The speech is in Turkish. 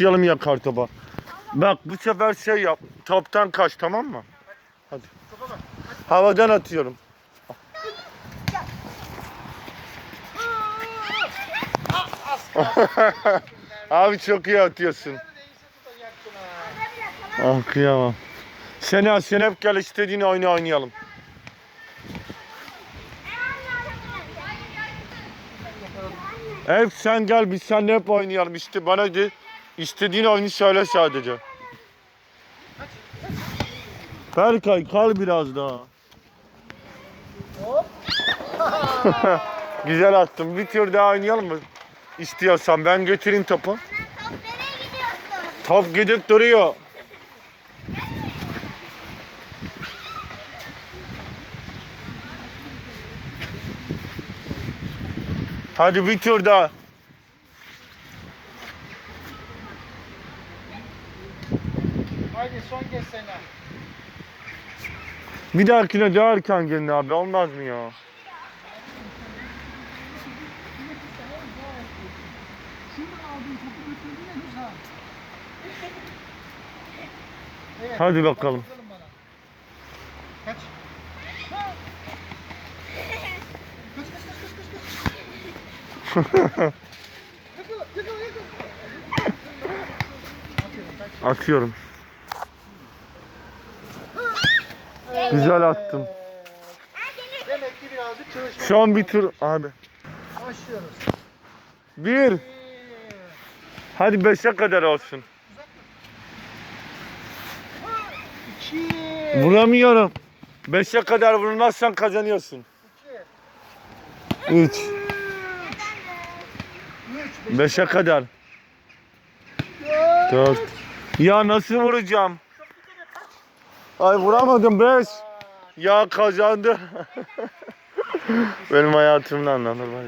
Başlayalım ya kartopa. Bak bu sefer şey yap. Toptan kaç tamam mı? Hadi. Havadan atıyorum. Abi çok iyi atıyorsun. Ah kıyamam. Sena sen hep gel istediğin oyunu oynayalım. Hep sen gel biz seninle hep oynayalım işte bana de istediğin oyunu söyle sadece. Berkay kal biraz daha. Güzel attım. Bir tur daha oynayalım mı? İstiyorsan ben götüreyim topu. Top nereye gidiyorsun? Top gidip duruyor. Hadi bir tur daha. Haydi son kez Sena. Bir dahakine daha erken gelin abi olmaz mı ya? Evet. Hadi bakalım. Kaç. Kaç kaç kaç kaç kaç kaç. Yakala yakala yakala. Atıyorum kaç. Atıyorum. Güzel attım. Demek ki birazcık çalışma. Son bir tur abi. Başlıyoruz. Bir. Hadi beşe kadar olsun. İki. Vuramıyorum. Beşe kadar vurmazsan kazanıyorsun. İki. Üç. Üç. Beş. Beşe kadar. Dört. Ya nasıl vuracağım? Ay vuramadım beş. Ya kazandı. Benim hayatımdan anladın mı?